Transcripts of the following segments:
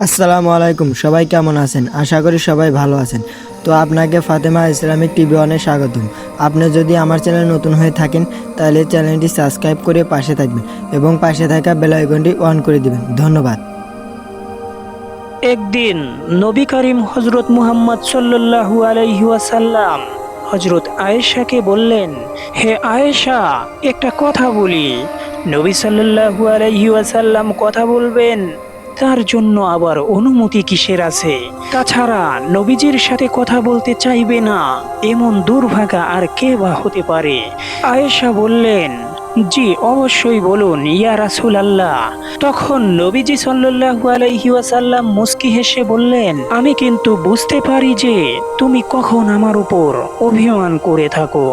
আসসালামু আলাইকুম, সবাই কেমন আছেন? আশা করি সবাই ভালো আছেন। তো আপনাকে ফাতেমা ইসলামিক টিভি অনেক স্বাগতম। আপনি যদি আমার চ্যানেল নতুন হয়ে থাকেন, তাহলে চ্যানেলটি সাবস্ক্রাইব করে পাশে থাকবেন এবং পাশে থাকা বেল আইকনটি অন করে দিবেন। ধন্যবাদ। একদিন নবী করিম হজরত মুহাম্মদ সাল্লাল্লাহু আলাইহি ওয়াসাল্লাম হজরত আয়েশাকে বললেন, হে আয়েশা, একটা কথা বলি। নবী সাল্লাল্লাহু আলাইহি ওয়াসাল্লাম কথা বলবেন তার জন্য আবার অনুমতি কিসের আছে? তাছাড়া নবীজির সাথে কথা বলতে চাইবে না, এমন দুর্ভাগা আর কে বা হতে পারে? আয়েশা বললেন, জি, অবশ্যই বলুন, ইয়া রাসুল আল্লাহ তখন নবীজি সাল্লাল্লাহু আলাইহি ওয়াসাল্লাম মুস্কি হেসে বললেন, আমি কিন্তু বুঝতে পারি যে তুমি কখন আমার উপর অভিমান করে থাকো।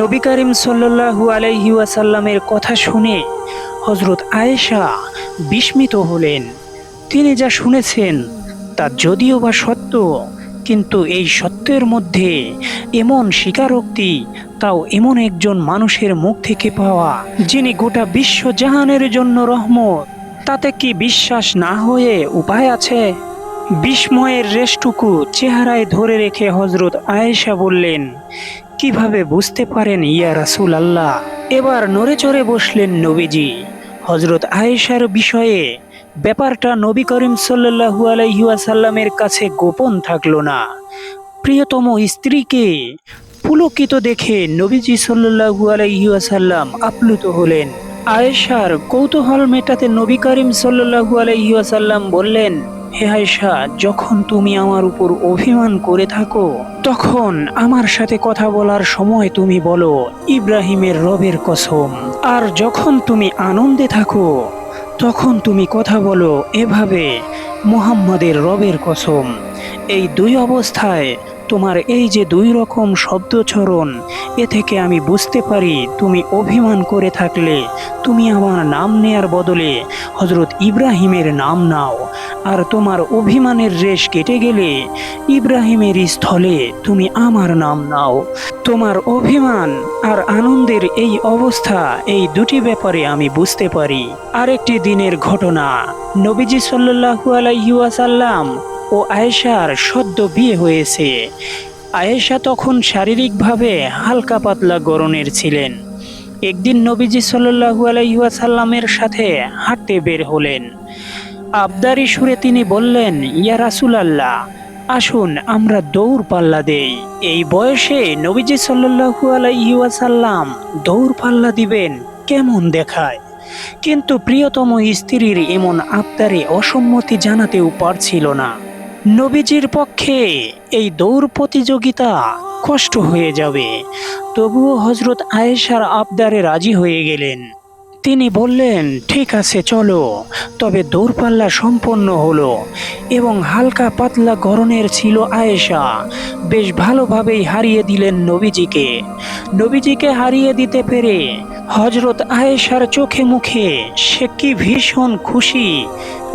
নবী করিম সাল্লাল্লাহু আলাইহি ওয়াসাল্লামের কথা শুনে হজরত আয়েশা বিস্মিত হলেন। তিনি যা শুনেছেন তা যদিও বা সত্য, কিন্তু এই সত্যের মধ্যে এমন স্বীকারোক্তি, তাও এমন একজন মানুষের মুখ থেকে পাওয়া, যিনি গোটা বিশ্ব জাহানের জন্য রহমত, তাতে কি বিশ্বাস না হয়ে উপায় আছে? বিস্ময়ের রেশটুকু চেহারায় ধরে রেখে হজরত আয়েশা বললেন, কীভাবে বুঝতে পারেন ইয়া রাসূল আল্লাহ এবার নড়ে চড়ে বসলেন নবীজি। হজরত আয়েশার বিষয়ে ব্যাপারটা নবী করিম সাল্লাল্লাহু আলাইহুয়াসাল্লামের কাছে গোপন থাকল না। প্রিয়তম স্ত্রীকে পুলকিত দেখে নবীজি সাল্লাল্লাহু আলাইহুয়াসাল্লাম আপ্লুত হলেন। আয়েশার কৌতূহল মেটাতে নবী করিম সাল্লাল্লাহু আলাইহুয়াসাল্লাম বললেন, হে আয়েশা, যখন তুমি আমার উপর অভিমান করে থাকো, তখন আমার সাথে কথা বলার সময় তুমি বলো, ইব্রাহিমের রবের কসম। আর যখন তুমি আনন্দে থাকো তখন তুমি কথা বলো এভাবে মুহাম্মাদের রবের কসম। এই দুই অবস্থায় তোমার এই যে দুই রকম শব্দচরণ, এ থেকে আমি বুঝতে পারি তুমি অভিমান করে থাকলে, তুমি আমার নাম নেয়ার বদলে হজরত ইব্রাহিমের নাম নাও। আর তোমার অভিমানের রেশ কেটে গেলে ইব্রাহিমের স্থলে তুমি আমার নাম নাও। তোমার অভিমান আর আনন্দের এই অবস্থা, এই দুটি ব্যাপারে আমি বুঝতে পারি। আরেকটি দিনের ঘটনা, নবীজি সাল্লাল্লাহু আলাইহি ওয়াসাল্লাম ও আয়েশার সদ্য বিয়ে হয়েছে। আয়েশা তখন শারীরিকভাবে হালকা পাতলা গরনের ছিলেন। একদিন নবীজি সাল্লাল্লাহু আলাইহি ওয়াসাল্লামের সাথে হাঁটতে বের হলেন। আবদারি সুরে তিনি বললেন, ইয়া রাসূলাল্লাহ, আসুন আমরা দৌড় পাল্লা দেই। এই বয়সে নবীজি সাল্লাল্লাহু আলাইহি ওয়াসাল্লাম দৌড় পাল্লা দিবেন কেমন দেখায়? কিন্তু প্রিয়তম স্ত্রীর এমন আবদারে অসম্মতি জানাতেও পারছিল না। নবীজির পক্ষে এই দৌড় প্রতিযোগিতা কষ্ট হয়ে যাবে। তবুও হজরত আয়েশার আবদারে রাজি হয়ে গেলেন। তিনি বললেন, ঠিক আছে, চলো। তবে দৌড়পাল্লা সম্পন্ন হলো এবং হালকা পাতলা গরনের ছিল আয়েশা। বেশ ভালোভাবেই হারিয়ে দিলেন নবীজিকে। নবীজিকে হারিয়ে দিতে পেরে হজরত আয়েশার চোখে মুখে সে কি ভীষণ খুশি।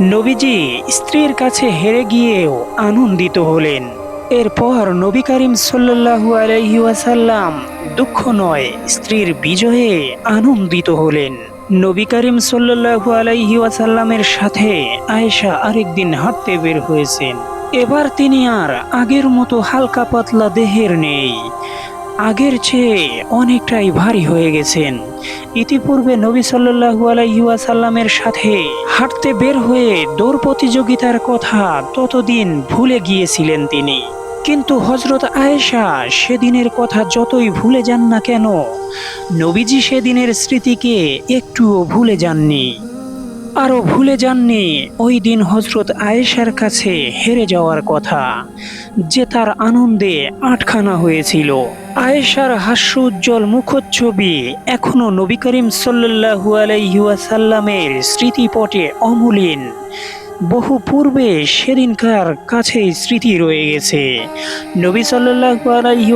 নবীজি স্ত্রীর কাছে হেরে গিয়েও আনন্দিত হলেন। এরপর নবী করিম সাল্লাল্লাহু আলাইহি ওয়াসাল্লাম দুঃখ নয়, স্ত্রীর বিজয়ে আনন্দিত হলেন। নবী করিম সাল্লাল্লাহু আলাইহি ওয়াসাল্লামের সাথে আয়েশা আরেকদিন হাঁটতে বের হয়েছেন। এবার তিনি আর আগের মতো হালকা পাতলা দেহের নেই। আগের চেয়ে অনেকটাই ভারী হয়ে গেছেন। ইতিপূর্বে নবী সাল্লাল্লাহু আলাইহি ওয়াসাল্লামের সাথে হাঁটতে বের হয়ে দৌড় প্রতিযোগিতার কথা ততদিন ভুলে গিয়েছিলেন তিনি। কিন্তু হজরত আয়েশা সেদিনের কথা যতই ভুলে যান না কেন, নবীজি সেদিনের স্মৃতিকে একটুও ভুলে যাননি। আরও ভুলে যাননি ওই দিন হজরত আয়েশার কাছে হেরে যাওয়ার কথা, যে তার আনন্দে আটখানা হয়েছিল। আয়েশার হাস্য উজ্জ্বল মুখচ্ছবি এখনও নবী করিম সাল্লাল্লাহু আলাইহি ওয়াসাল্লামের স্মৃতিপটে অমলিন। বহু পূর্বে সেদিনকার কাছেই স্মৃতি রয়ে গেছে। নবী সাল্লাল্লাহু আলাইহি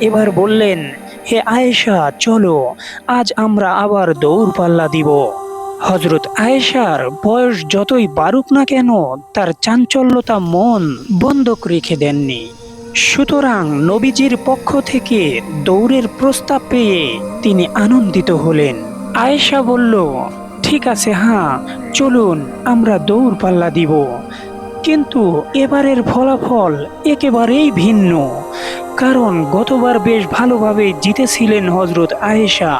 এবার বললেন, হে আয়েশা, চলো, আজ আমরা আবার দৌড় পাল্লা দিব। হজরত আয়েশার বয়স যতই বাড়ুক না কেন, তার চাঞ্চল্যতা মন বন্ধক রেখে দেননি। সুতরাং নবীজির পক্ষ থেকে দৌড়ের প্রস্তাব পেয়ে তিনি আনন্দিত হলেন। আয়েশা বলল ঠিক আছে হ্যাঁ চলুন আমরা দৌড় পাল্লা দিব। কিন্তু এবারের ফলাফল একেবারেই ভিন্ন। কারণ গতবার বেশ ভালোভাবে জিতেছিলেন হজরত আয়েশা,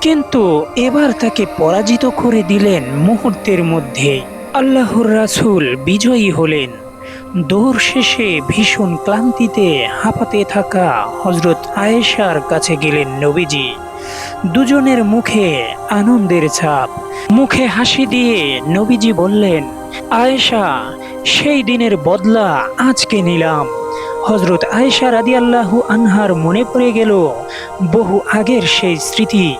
কিন্তু এবার তাকে পরাজিত করে দিলেন মুহূর্তের মধ্যে। আল্লাহর রাসুল বিজয়ী হলেন। দৌড় শেষে ভীষণ ক্লান্তিতে হাঁপাতে থাকা হজরত আয়েশার কাছে গেলেন নবীজি। দুজনের মুখে আনন্দের ছাপ। মুখে হাসি দিয়ে নবীজি বললেন, আয়েশা, সেই দিনের বদলা আজকে নিলাম। হজরত আয়েশা রাদিয়াল্লাহু আনহার মনে পড়ে গেল বহু আগের সেই স্মৃতি।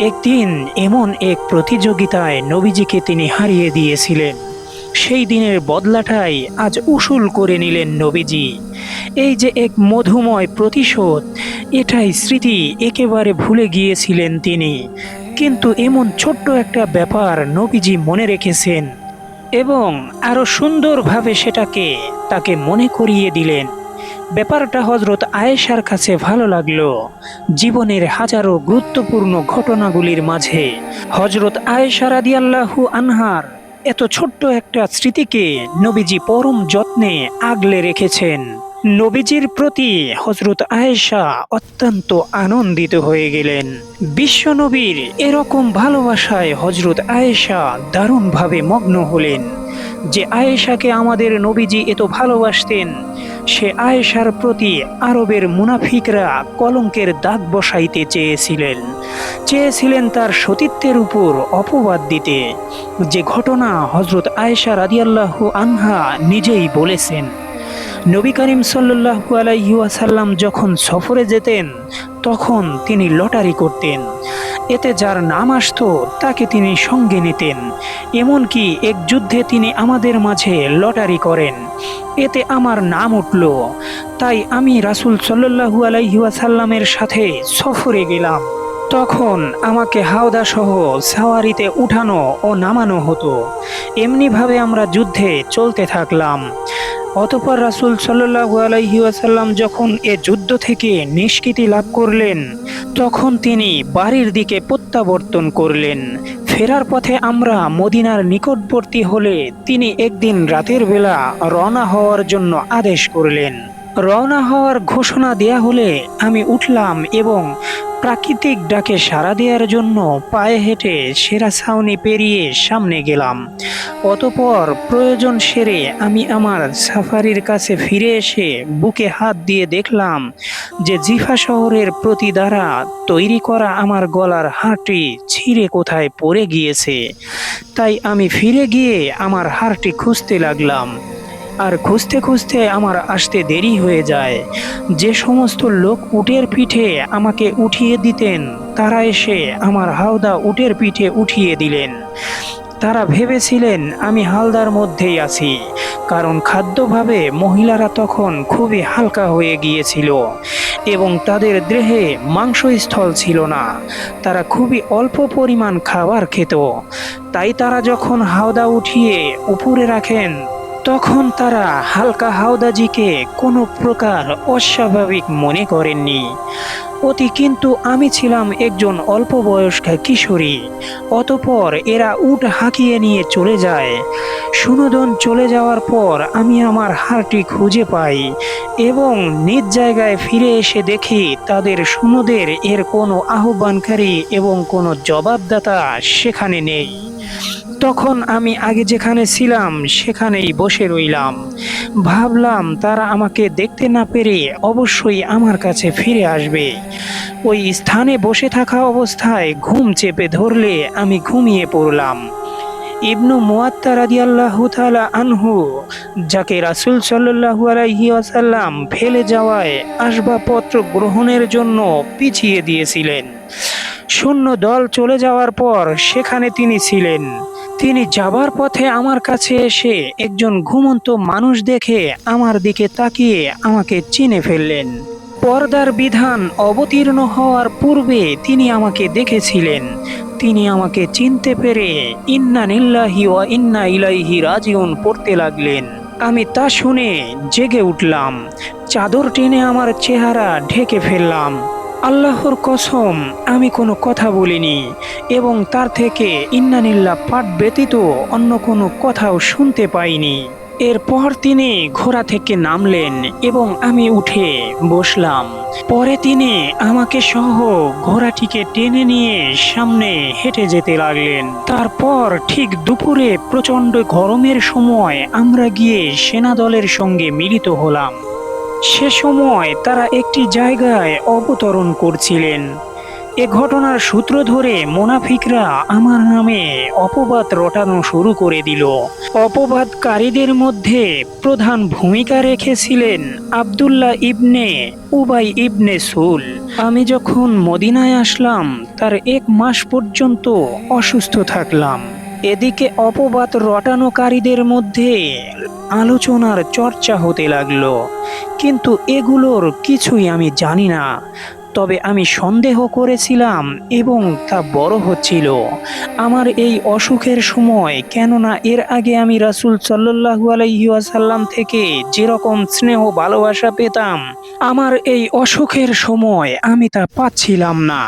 একদিন এমন এক প্রতিযোগিতায় নবীজিকে তিনি হারিয়ে দিয়েছিলেন। সেই দিনের বদলাটাই আজ উসুল করে নিলেন নবীজি। এই যে এক মধুময় প্রতিশোধ, এটাই স্মৃতি একেবারে ভুলে গিয়েছিলেন তিনি। কিন্তু এমন ছোট্ট একটা ব্যাপার নবীজি মনে রেখেছেন এবং আরও সুন্দরভাবে সেটাকে তাকে মনে করিয়ে দিলেন। ব্যাপারটা হজরত আয়েশার কাছে ভালো লাগল। জীবনের হাজারো গুরুত্বপূর্ণ ঘটনাগুলির মাঝে হজরত আয়েশা রাদিয়াল্লাহু আনহার এত ছোট্ট একটা স্মৃতিকে নবীজি পরম যত্নে আগলে রেখেছেন। নবীজির প্রতি হজরত আয়েশা অত্যন্ত আনন্দিত হয়ে গেলেন। বিশ্বনবীর এরকম ভালোবাসায় হজরত আয়েশা দারুণভাবে মগ্ন হলেন। যে আয়েশাকে আমাদের নবীজি এত ভালোবাসতেন সে আয়েশার প্রতি আরবের মুনাফিকরা কলঙ্কের দাগ বসাইতে চেয়েছিলেন। চেয়েছিলেন তার সতীত্বের উপর অপবাদ দিতে। যে ঘটনা হজরত আয়েশা রাদিয়াল্লাহু আনহা নিজেই বলেছেন। নবী করিম সাল্লাহু আলাইসাল্লাম যখন সফরে যেতেন, তখন তিনি লটারি করতেন। এতে যার নাম আসতো, তাকে তিনি সঙ্গে নিতেন। এমনকি এক যুদ্ধে তিনি আমাদের মাঝে লটারি করেন। এতে আমার নাম উঠল। তাই আমি রাসুল সাল্লাহু আলাইসাল্লামের সাথে সফরে গেলাম। তখন আমাকে হাওদা সহ সাওয়ারিতে উঠানো ও নামানো হতো। এমনিভাবে আমরা যুদ্ধে চলতে থাকলাম। অতপর রাসুল সাল্লাহু আলাইসাল্লাম যখন এ যুদ্ধ থেকে নিষ্কৃতি লাভ করলেন, তখন তিনি বাড়ির দিকে প্রত্যাবর্তন করলেন। ফেরার পথে আমরা মদিনার নিকটবর্তী হলে তিনি একদিন রাতের বেলা রওনা হওয়ার জন্য আদেশ করলেন। রওনা হওয়ার ঘোষণা দেয়া হলে আমি উঠলাম এবং প্রাকৃতিক ডাকে সাড়া দেওয়ার জন্য পায়ে হেঁটে সেরা ছাউনি পেরিয়ে সামনে গেলাম। অতপর প্রয়োজন সেরে আমি আমার সাফারির কাছে ফিরে এসে বুকে হাত দিয়ে দেখলাম যে জিফা শহরের প্রতি দ্বারা তৈরি করা আমার গলার হাড়টি ছিঁড়ে কোথায় পড়ে গিয়েছে। তাই আমি ফিরে গিয়ে আমার হাড়টি খুঁজতে লাগলাম। আর খুঁজতে খুঁজতে আমার আসতে দেরি হয়ে যায়। যে সমস্ত লোক উটের পিঠে আমাকে উঠিয়ে দিতেন, তারা এসে আমার হাওদা উটের পিঠে উঠিয়ে দিলেন। তারা ভেবেছিলেন আমি হালদার মধ্যেই আছি, কারণ খাদ্যভাবে মহিলারা তখন খুবই হালকা হয়ে গিয়েছিল এবং তাদের দেহে মাংসস্থল ছিল না। তারা খুবই অল্প পরিমাণ খাবার খেত। তাই তারা যখন হাওদা উঠিয়ে উপরে রাখেন তখন তারা হালকা হাওদাজিকে কোনো প্রকার অস্বাভাবিক মনে করেননি। অতি কিন্তু আমি ছিলাম একজন অল্প বয়স্কা কিশোরী, অতপর এরা উট হাঁকিয়ে নিয়ে চলে যায়। সুনোদন চলে যাওয়ার পর আমি আমার হারটি খুঁজে পাই এবং নিজ জায়গায় ফিরে এসে দেখি তাদের সুনোদের এর কোনো আহ্বানকারী এবং কোনো জবাবদাতা সেখানে নেই। তখন আমি আগে যেখানে ছিলাম, সেখানেই বসে রইলাম। ভাবলাম, তারা আমাকে দেখতে না পেরে অবশ্যই আমার কাছে ফিরে আসবে। ওই স্থানে বসে থাকা অবস্থায় ঘুম চেপে ধরলে আমি ঘুমিয়ে পড়লাম। ইবনু মুয়াত্তা রাদিয়াল্লাহু তাআলা আনহু, যাকে রাসূল সাল্লাল্লাহু আলাইহি ওয়াসাল্লাম ফেলে যাওয়ায় আসবাবপত্র গ্রহণের জন্য পিছিয়ে দিয়েছিলেন। শূন্য দল চলে যাওয়ার পর সেখানে তিনি ছিলেন। তিনি যাবার পথে আমার কাছে এসে একজন ঘুমন্ত মানুষ দেখে আমার দিকে তাকিয়ে আমাকে চিনে ফেললেন। পর্দার বিধান অবতীর্ণ হওয়ার পূর্বে তিনি আমাকে দেখেছিলেন। তিনি আমাকে চিনতে পেরে ইন্না নিল্লাহি ও ইন্না ইলাইহি রাজিউন পড়তে লাগলেন। আমি তা শুনে জেগে উঠলাম। চাদর টেনে আমার চেহারা ঢেকে ফেললাম। আল্লাহর কসম, আমি কোনো কথা বলিনি এবং তার থেকে ইন্নানিল্লা পাঠ ব্যতীত অন্য কোনো কথাও শুনতে পাইনি। এরপর তিনি ঘোড়া থেকে নামলেন এবং আমি উঠে বসলাম। পরে তিনি আমাকে সহ ঘোড়াটিকে টেনে নিয়ে সামনে হেঁটে যেতে লাগলেন। তারপর ঠিক দুপুরে প্রচণ্ড গরমের সময় আমরা গিয়ে সেনা দলের সঙ্গে মিলিত হলাম। সে সময় তারা একটি জায়গায় অবতরণ করছিলেন। এ ঘটনার সূত্র ধরে মোনাফিকরা আমার নামে অপবাদ রটানো শুরু করে দিল। অপবাদকারীদের মধ্যে প্রধান ভূমিকা রেখেছিলেন আব্দুল্লাহ ইবনে উবাই ইবনে সুল। আমি যখন মদিনায় আসলাম, তার এক মাস পর্যন্ত অসুস্থ থাকলাম। এদিকে অপবাদ রটানোকারীদের মধ্যে আলোচনার চর্চা হতে লাগল। কিন্তু এগুলোর কিছুই আমি জানি না। তবে আমি সন্দেহ করেছিলাম এবং তা বড় হচ্ছিল। আমার এই অসুখের সময়, কেননা এর আগে আমি রাসুল সাল্লাহু আলাইসাল্লাম থেকে যেরকম স্নেহ ভালোবাসা পেতাম, আমার এই অসুখের সময় আমি তা পাচ্ছিলাম না।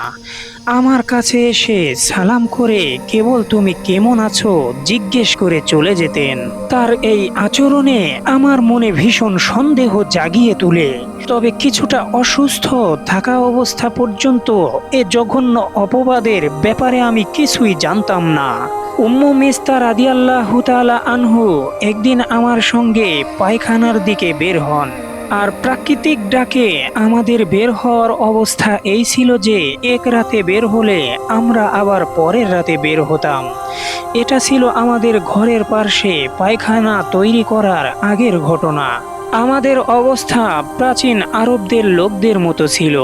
আমার কাছে এসে সালাম করে কেবল তুমি কেমন আছো জিজ্ঞেস করে চলে যেতেন। তার এই আচরণে আমার মনে ভীষণ সন্দেহ জাগিয়ে তুলে। তবে কিছুটা অসুস্থ থাকা অবস্থা পর্যন্ত এ জঘন্য অপবাদের ব্যাপারে আমি কিছুই জানতাম না। উম্মু মিস্তা রাদিয়াল্লাহু তাআলা আনহু একদিন আমার সঙ্গে পায়খানার দিকে বের হন আর প্রাকৃতিক ডাকে আমাদের বের হওয়ার অবস্থা এই ছিল যে এক রাতে বের হলে আমরা আবার পরের রাতে বের হতাম। এটা ছিল আমাদের ঘরের পার্শ্বে পায়খানা তৈরি করার আগের ঘটনা। আমাদের অবস্থা প্রাচীন আরবদের লোকদের মতো ছিল।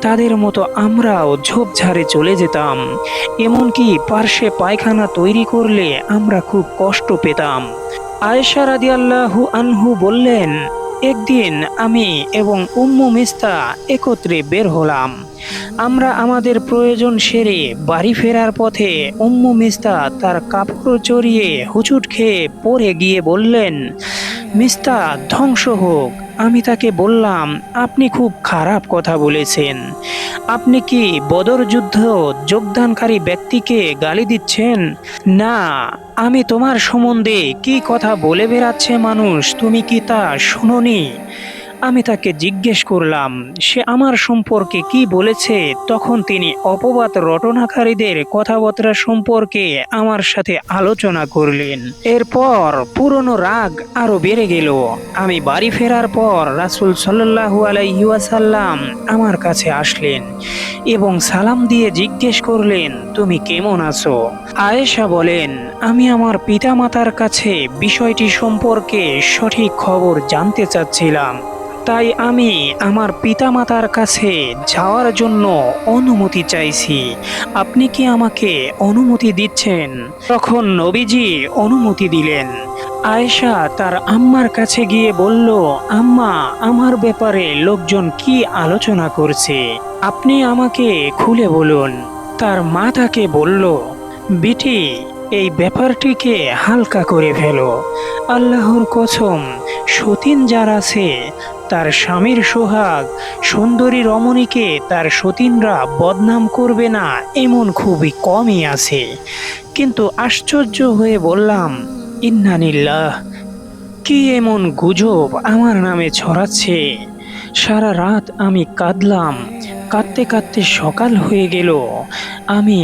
তাদের মতো আমরাও ঝোপঝাড়ে চলে যেতাম। এমনকি পার্শ্বে পায়খানা তৈরি করলে আমরা খুব কষ্ট পেতাম। আয়েশা রাদিয়াল্লাহু আনহু বললেন, একদিন আমি এবং উম্মু মিস্তা একত্রে বের হলাম। আমরা আমাদের প্রয়োজন সেরে বাড়ি ফেরার পথে উম্মু মিস্তা তার কাপড় চড়িয়ে হুচুট খেয়ে পড়ে গিয়ে বললেন মিস্তা ধ্বংস হোক। আমি তাকে বললাম, আপনি খুব খারাপ কথা বলেছেন। আপনি কি বদর যুদ্ধ যোগদানকারী ব্যক্তিকে গালি দিচ্ছেন? না, আমি তোমার সম্বন্ধে কি কথা বলে বেড়াচ্ছে মানুষ, তুমি কি তা শুনোনি? আমি তাকে জিজ্ঞেস করলাম, সে আমার সম্পর্কে কি বলেছে? তখন তিনি অপবাদ রটনাকারীদের কথাবার্তা সম্পর্কে আমার সাথে আলোচনা করলেন। এরপর পুরনো রাগ আরও বেড়ে গেল। আমি বাড়ি ফেরার পর রাসুল সাল্লাহু আলাইসাল্লাম আমার কাছে আসলেন এবং সালাম দিয়ে জিজ্ঞেস করলেন, তুমি কেমন আছো? আয়েশা বলেন, আমি আমার পিতামাতার কাছে বিষয়টি সম্পর্কে সঠিক খবর জানতে চাচ্ছিলাম। তাই আমি আমার পিতামাতার কাছে যাওয়ার জন্য অনুমতি চাইছি। আপনি কি আমাকে অনুমতি দিচ্ছেন? তখন নবীজি অনুমতি দিলেন। আয়েশা তার আম্মার কাছে গিয়ে বলল, আম্মা, আমার ব্যাপারে লোকজন কি আলোচনা করছে? আপনি আমাকে খুলে বলুন। তার মা তাকে বলল, বিটি, এই ব্যাপারটিকে হালকা করে ফেলো। আল্লাহর কসম, সতীন যার আছে তার স্বামীর সোহাগ। সুন্দরী রমণীকে তার সতীনরা বদনাম করবে না, এমন খুবই কমই আছে। কিন্তু আশ্চর্য হয়ে বললাম ইন্নানিল্লাহ কি এমন গুজব আমার নামে ছড়াচ্ছে? সারা রাত আমি কাঁদলাম, কাঁদতে কাঁদতে সকাল হয়ে গেল। আমি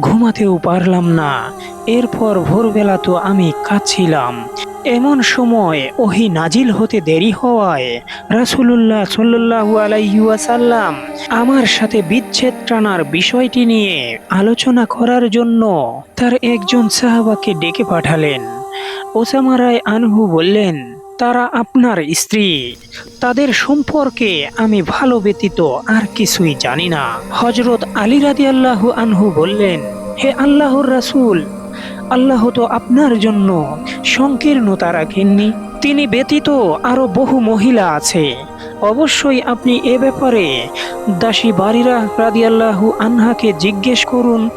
ঘুমাতেও পারলাম না। এরপর ভোরবেলা তো আমি কাঁদছিলাম। এমন সময় ওহি নাজিল হতে দেরি হওয়ায় রাসুলুল্লাহ সাল্লাহু আলাইসাল্লাম আমার সাথে বিচ্ছেদ টানার বিষয়টি নিয়ে আলোচনা করার জন্য তার একজন সাহাবাকে ডেকে পাঠালেন। ওসামা রায় আনহু বললেন তারা আপনার স্ত্রী। তাদের সম্পর্কে আমি ভালো ব্যতীত আর কিছুই জানি না। হজরত আলী রাদি আল্লাহু আনহু বললেন, হে আল্লাহর রাসূল, আল্লাহ তো আপনার জন্য সংকীর্ণতা রাখেননি। তিনি ব্যতীত আরও বহু মহিলা আছে। অবশ্যই আপনি এ ব্যাপারে দাসী বাড়িরা রাদিয়াল্লাহু আনহাকে জিজ্ঞেস করুন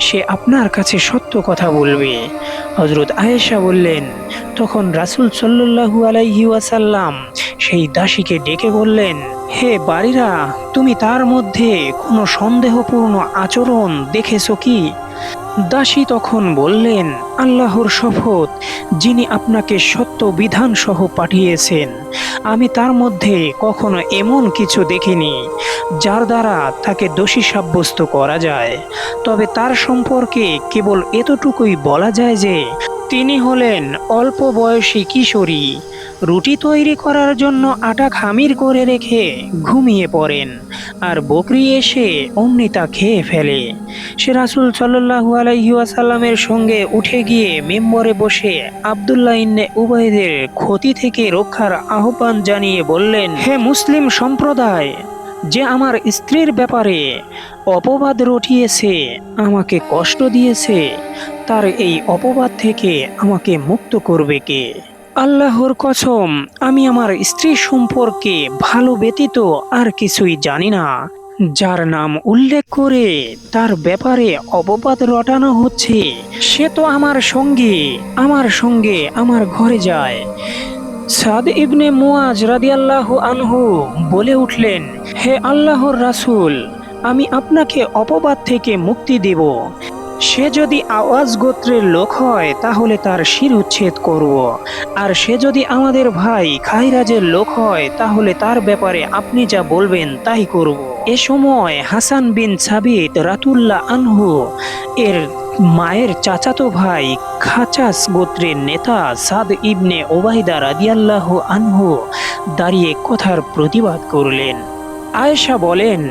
সে আপনার কাছে সত্য কথা বলবে। হজরত আয়েশা বললেন, তখন রাসুল সাল্লু আলাইহি ওয়াসাল্লাম সেই দাসীকে ডেকে বললেন, হে বাড়িরা তুমি তার মধ্যে কোনো সন্দেহপূর্ণ আচরণ দেখেছ কি? দাসী তখন বললেন, আল্লাহর শপথ, যিনি আপনাকে সত্য বিধান সহ পাঠিয়েছেন, আমি তার মধ্যে কখনো এমন কিছু দেখিনি, যার দ্বারা তাকে দোষী সাব্যস্ত করা যায়। তবে তার সম্পর্কে কেবল এতটুকুই বলা যায় যে, তিনি হলেন অল্প বয়সী কিশোরী। রুটি তৈরি করার জন্য আটা খামির করে রেখে ঘুমিয়ে পড়েন আর বকরি এসে অমনি তা খেয়ে ফেলে। সে রাসুল সাল্লাহু আলাইসাল্লামের সঙ্গে উঠে গিয়ে মেম্বরে বসে আবদুল্লাহ ইন্নে উবাইদের ক্ষতি থেকে রক্ষার আহ্বান জানিয়ে বললেন, হে মুসলিম সম্প্রদায়, যে আমার স্ত্রীর ব্যাপারে অপবাদ রটিয়েছে, আমাকে কষ্ট দিয়েছে, তার এই অপবাদ থেকে আমাকে মুক্ত করবে কে? আল্লাহর কসম, আমি আমার স্ত্রী সম্পর্কে ভালো ব্যতীত আর কিছুই জানি না। যার নাম উল্লেখ করে তার ব্যাপারে অপবাদ রটানো হচ্ছে, সে তো আমার সঙ্গে আমার সঙ্গে আমার ঘরে যায়। সাদ ইবনে মুয়াজ রাদিয়াল্লাহু আনহু বলে উঠলেন, হে আল্লাহর রাসূল, আমি আপনাকে অপবাদ থেকে মুক্তি দেব। সে যদি আওয়াজ গোত্রের লোক হয়, তাহলে তার শির উচ্ছেদ করব। আর সে যদি আমাদের ভাই খাইরাজের লোক হয়, তাহলে তার ব্যাপারে আপনি যা বলবেন তাই করব। এ সময় হাসান বিন সাবিত রাতুল্লাহ আনহু, এর মায়ের চাচাতো ভাই খাচাস গোত্রের নেতা সাদ ইবনে ওবাইদা রাদিয়াল্লাহ আনহু দাঁড়িয়ে কথার প্রতিবাদ করলেন। আয়েশা বলেন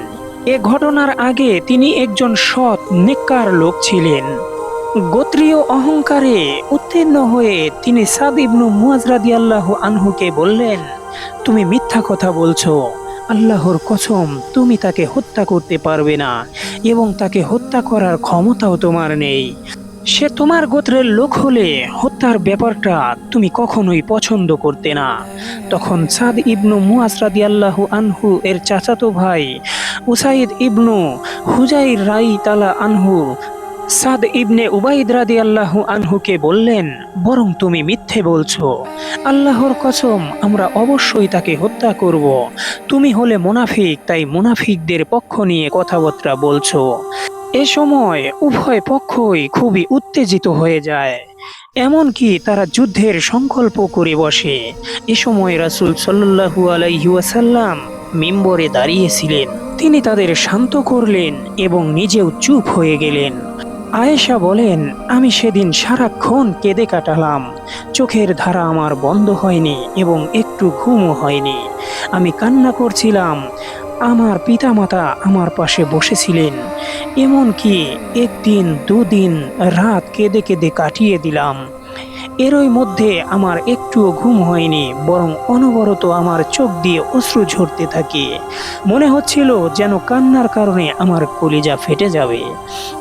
এ ঘটনার আগে তিনি একজন সৎ, নেককার লোক ছিলেন। গোত্রীয় অহংকারে উত্তীর্ণ হয়ে তিনি সাদ ইবনু মুয়াজরাদি আল্লাহ আনহুকে বললেন, তুমি মিথ্যা কথা বলছো। আল্লাহর কসম, তুমি তাকে হত্যা করতে পারবে না এবং তাকে হত্যা করার ক্ষমতাও তোমার নেই। সে তোমার গোত্রের লোক হলে হত্যার ব্যাপারটা তুমি কখনোই পছন্দ করতে না। তখন সাদ ইবনু মুয়াজ রাদিয়াল্লাহু আনহু এর চাচাতো ভাই উসাইদ ইবনু হুজাইর রাই তালা আনহু। সাদ ইবনে উবাইদ রাদি আল্লাহ আনহুকে বললেন, বরং তুমি মিথ্যে বলছো। আল্লাহর কসম, আমরা অবশ্যই তাকে হত্যা করব। তুমি হলে মুনাফিক, তাই মুনাফিকদের পক্ষ নিয়ে কথাবার্তা বলছো। এ সময় উভয় পক্ষই খুবই উত্তেজিত হয়ে যায়। এমনকি তারা যুদ্ধের সংকল্প করে বসে। এ সময় রাসূল সাল্লাল্লাহু আলাইহি ওয়াসাল্লাম মিম্বরে দাঁড়িয়েছিলেন। তিনি তাদের শান্ত করলেন এবং নিজেও চুপ হয়ে গেলেন। আয়েশা বলেন, আমি সেদিন সারাক্ষণ কেঁদে কাটালাম। চোখের ধারা আমার বন্ধ হয়নি এবং একটু ঘুমও হয়নি। আমি কান্না করছিলাম। আমার পিতামাতা আমার পাশে বসেছিলেন। এমনকি একদিন, দুদিন রাত কেঁদে কেঁদে কাটিয়ে দিলাম। এরই মধ্যে আমার একটুও ঘুম হয়নি, বরং অনবরত আমার চোখ দিয়ে অশ্রু ঝরতে থাকে। মনে হচ্ছিল যেন কান্নার কারণে আমার কলিজা ফেটে যাবে।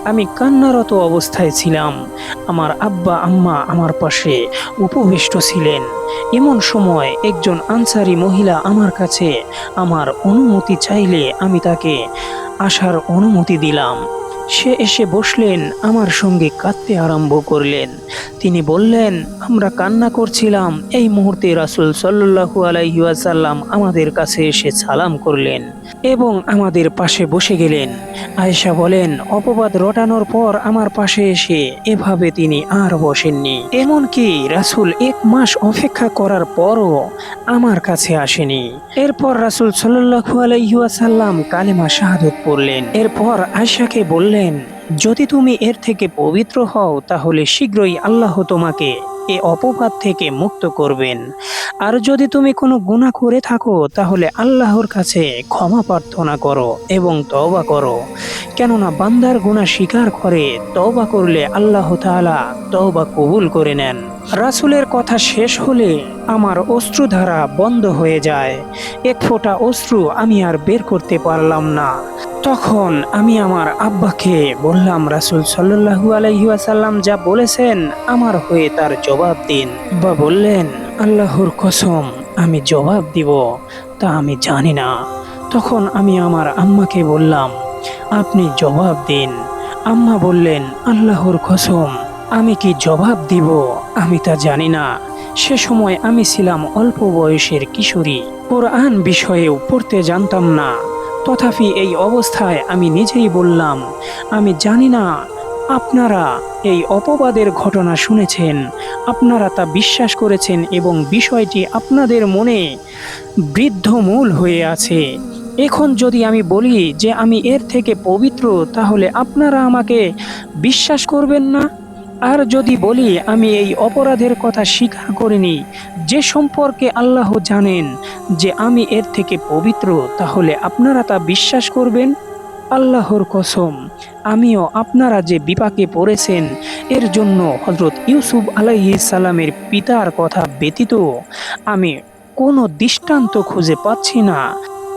আমি কান্নারত অবস্থায় ছিলাম। আমার আব্বা, আম্মা আমার পাশে উপবিষ্ট ছিলেন। এমন সময় একজন আনসারি মহিলা আমার কাছে আমার অনুমতি চাইলে আমি তাকে আসার অনুমতি দিলাম। সে এসে বসলেন, আমার সঙ্গে কাঁদতে আরম্ভ করলেন। তিনি বললেন, আমরা কান্না করছিলাম। এই মুহূর্তে রাসুল সাল্লু আলাইসাল্লাম আমাদের কাছে এসে সালাম করলেন। এবং আমাদের পাশে বসে গেলেন। আয়েশা বলেন, অপবাদ রটানোর পর আমার পাশে এসে এভাবে তিনি আর বসেননি। এমনকি রাসুল এক মাস অপেক্ষা করার পরও আমার কাছে আসেনি। এরপর রাসুল সাল্লু কালেমা শাহাদত পড়লেন। এরপর আয়েশাকে বললেন, যদি তুমি এর থেকে পবিত্র হও, তাহলে শীঘ্রই আল্লাহ তোমাকে এ অপবাদ থেকে মুক্ত করবেন। আর যদি তুমি কোনো গুনাহ করে থাকো, তাহলে আল্লাহর কাছে ক্ষমা প্রার্থনা করো এবং তওবা করো। কেননা বান্দার গুনাহ স্বীকার করে তওবা করলে আল্লাহ তাআলা তওবা কবুল করে নেন। রাসূলের কথা শেষ হলে আমার অশ্রুধারা বন্ধ হয়ে যায়। এক ফোঁটা অশ্রু আমি আর বের করতে পারলাম না। তখন আমি আমার আব্বাকে বললাম, রাসুল সাল্লু আলাইসাল্লাম যা বলেছেন আমার হয়ে তার জবাব দিন। বা বললেন, আল্লাহর কসম, আমি জবাব দিব, তা আমি জানি না। তখন আমি আমার আম্মাকে বললাম, আপনি জবাব দিন। আম্মা বললেন, আল্লাহর কসম, আমি কি জবাব দিব? আমি তা জানি না। সে সময় আমি ছিলাম অল্প বয়সের কিশোরী। কোরআন বিষয়েও পড়তে জানতাম না। তথাপি এই অবস্থায় আমি নিজেই বললাম, আমি জানি না, আপনারা এই অপবাদের ঘটনা শুনেছেন, আপনারা তা বিশ্বাস করেছেন এবং বিষয়টি আপনাদের মনে বৃদ্ধমূল হয়ে আছে। এখন যদি আমি বলি যে আমি এর থেকে পবিত্র, তাহলে আপনারা আমাকে বিশ্বাস করবেন না? আর যদি বলি, আমি এই অপরাধের কথা স্বীকার করিনি, যে সম্পর্কে আল্লাহ জানেন যে আমি এর থেকে পবিত্র, তাহলে আপনারা তা বিশ্বাস করবেন? আল্লাহর কসম, আমিও আপনারা যে বিপাকে পড়েছেন, এর জন্য হজরত ইউসুফ আলাইহিস সালামের পিতার কথা ব্যতীত আমি কোনো দৃষ্টান্ত খুঁজে পাচ্ছি না।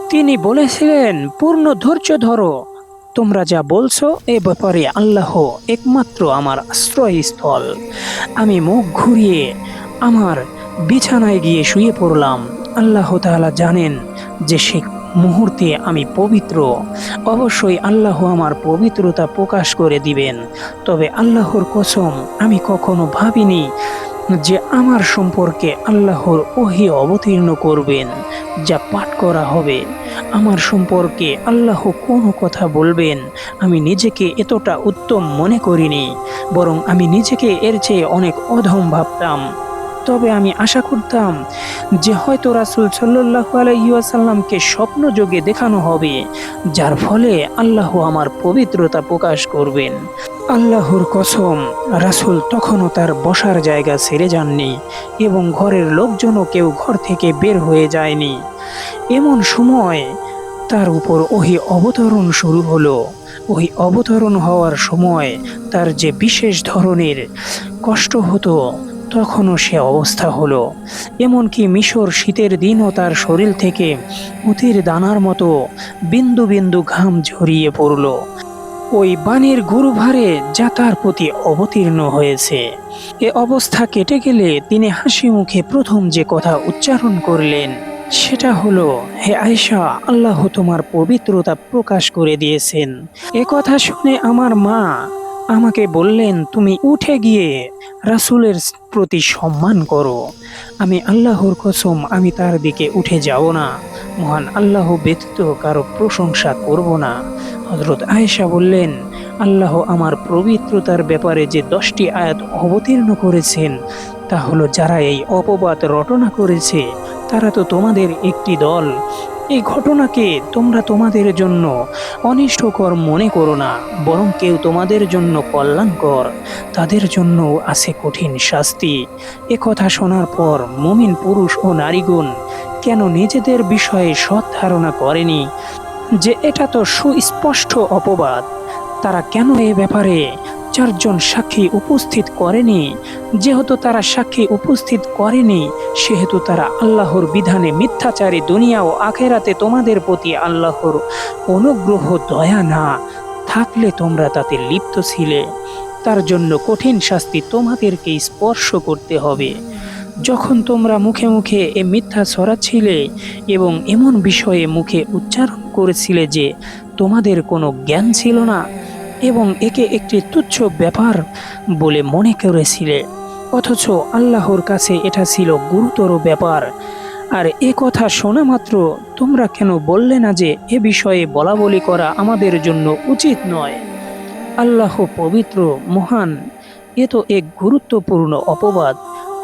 তিনি বলেছিলেন, পূর্ণ ধৈর্য ধরো তোমরা যা বলছো এ ব্যাপারে আল্লাহ একমাত্র আমার আশ্রয়স্থল। আমি মুখ ঘুরিয়ে আমার বিছানায় গিয়ে শুয়ে পড়লাম। আল্লাহ তাআলা জানেন যে সে মুহূর্তে আমি পবিত্র। অবশ্যই আল্লাহ আমার পবিত্রতা প্রকাশ করে দিবেন। তবে আল্লাহর কসম আমি কখনো ভাবিনি যে আমার সম্পর্কে আল্লাহর ওহি অবতীর্ণ করবেন, যা পাঠ করা হবে। আমার সম্পর্কে আল্লাহ কোনো কথা বলবেন, আমি নিজেকে এতটা উত্তম মনে করিনি, বরং আমি নিজেকে এর চেয়ে অনেক অধম ভাবতাম। তবে আমি আশা করতাম যে হয়তো রাসুল সাল্লাহ আলাইসাল্লামকে স্বপ্ন যোগে দেখানো হবে, যার ফলে আল্লাহ আমার পবিত্রতা প্রকাশ করবেন। আল্লাহর কসম, রাসুল তখনও তার বসার জায়গা ছেড়ে যাননি এবং ঘরের লোকজনও কেউ ঘর থেকে বের হয়ে যায়নি। এমন সময় তার উপর ওহি অবতরণ শুরু হলো। ওই অবতরণ হওয়ার সময় তার যে বিশেষ ধরনের কষ্ট হতো তখনও সে অবস্থা হলো। এমনকি মিশর শীতের দিনও তার শরীর থেকে পুঁতির দানার মতো বিন্দু বিন্দু ঘাম ঝরিয়ে পড়ল। ওই বাণীর গুরুভারে যা তার প্রতি অবতীর্ণ হয়েছে। এ অবস্থা কেটে গেলে তিনি হাসি মুখে প্রথম যে কথা উচ্চারণ করলেন, সেটা হলো, হে আয়সা আল্লাহ তোমার পবিত্রতা প্রকাশ করে দিয়েছেন। এ কথা শুনে আমার মা আমাকে বললেন, তুমি উঠে গিয়ে রাসূলের প্রতি সম্মান করো। আমি আল্লাহর কসম, আমি তার দিকে উঠে যাব না। মহান আল্লাহ ব্যতীত কারও প্রশংসা করব না। হজরত আয়েশা বললেন, আল্লাহ আমার পবিত্রতার ব্যাপারে যে দশটি আয়াত অবতীর্ণ করেছেন, তা হলো যারা এই অপবাদ রটনা করেছে, তারা তো তোমাদের একটি দল। এই ঘটনাকে তোমরা তোমাদের জন্য অনিষ্টকর মনে করো না, বরং কেউ তোমাদের জন্য কল্যাণকর। তাদের জন্য আছে কঠিন শাস্তি। কথা শোনার পর মুমিন পুরুষ ও নারীগণ কেন নিজেদের বিষয়ে সৎ ধারণা করেনি? যে এটা তো সুস্পষ্ট অপবাদ, তারা কেন এ ব্যাপারে চারজন সাক্ষী উপস্থিত করেনি। যেহেতু তারা সাক্ষী উপস্থিত করেনি, সেহেতু তারা আল্লাহর বিধানে মিথ্যাচারী দুনিয়া ও আখেরাতে তোমাদের প্রতি আল্লাহর অনুগ্রহ, দয়া না থাকলে তোমরা তাতে লিপ্ত ছিলে। তার জন্য কঠিন শাস্তি তোমাদেরকে স্পর্শ করতে হবে। যখন তোমরা মুখে মুখে এ মিথ্যা ছড়াচ্ছিলে এবং এমন বিষয়ে মুখে উচ্চারণ করেছিলে যে তোমাদের কোনো জ্ঞান ছিল না এবং একে একটি তুচ্ছ ব্যাপার বলে মনে করেছিলে। অথচ আল্লাহর কাছে এটা ছিল গুরুতর ব্যাপার। আর এ কথা শোনা মাত্র তোমরা কেন বললে না যে এ বিষয়ে বলা বলি করা আমাদের জন্য উচিত নয়? আল্লাহ পবিত্র, মহান, এ তো এক গুরুত্বপূর্ণ অপবাদ।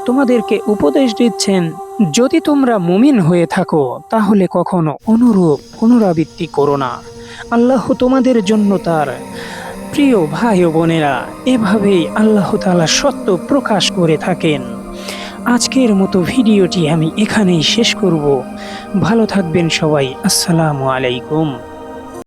তোমাদেরকে উপদেশ দিচ্ছেন, যদি তোমরা মুমিন হয়ে থাকো, তাহলে কখনো অনুরূপ পুনরাবৃত্তি করো না। আল্লাহ তোমাদের জন্য তার প্রিয় ভাই ও বোনেরা, এভাবেই আল্লাহ তালা সত্য প্রকাশ করে থাকেন। আজকের মতো ভিডিওটি আমি এখানেই শেষ করব। ভালো থাকবেন সবাই। আসসালামু আলাইকুম।